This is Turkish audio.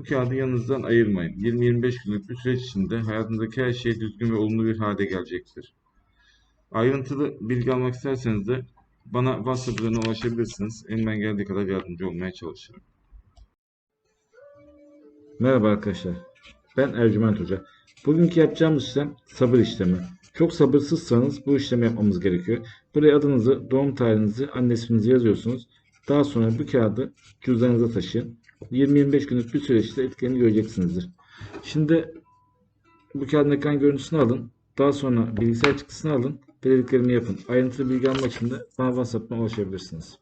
bu kağıdı yanınızdan ayırmayın. 20-25 günlük bir süreç içinde hayatınızdaki her şey düzgün ve olumlu bir hale gelecektir. Ayrıntılı bilgi almak isterseniz de bana WhatsApp üzerinden ulaşabilirsiniz. Elimden geldiği kadar yardımcı olmaya çalışırım. Merhaba arkadaşlar. Ben Ercüment Hoca. Bugünkü yapacağımız işlem sabır işlemi. Çok sabırsızsanız bu işlemi yapmamız gerekiyor. Buraya adınızı, doğum tarihinizi, anne isminizi yazıyorsunuz. Daha sonra bu kağıdı cüzdanınıza taşıyın. 20-25 günlük bir süreçte etkilerini göreceksinizdir. Şimdi bu kağıdın ekran görüntüsünü alın. Daha sonra bilgisayar çıktısını alın. dediklerimi yapın. Ayrıntılı bilgi almak için de bana WhatsApp'tan ulaşabilirsiniz.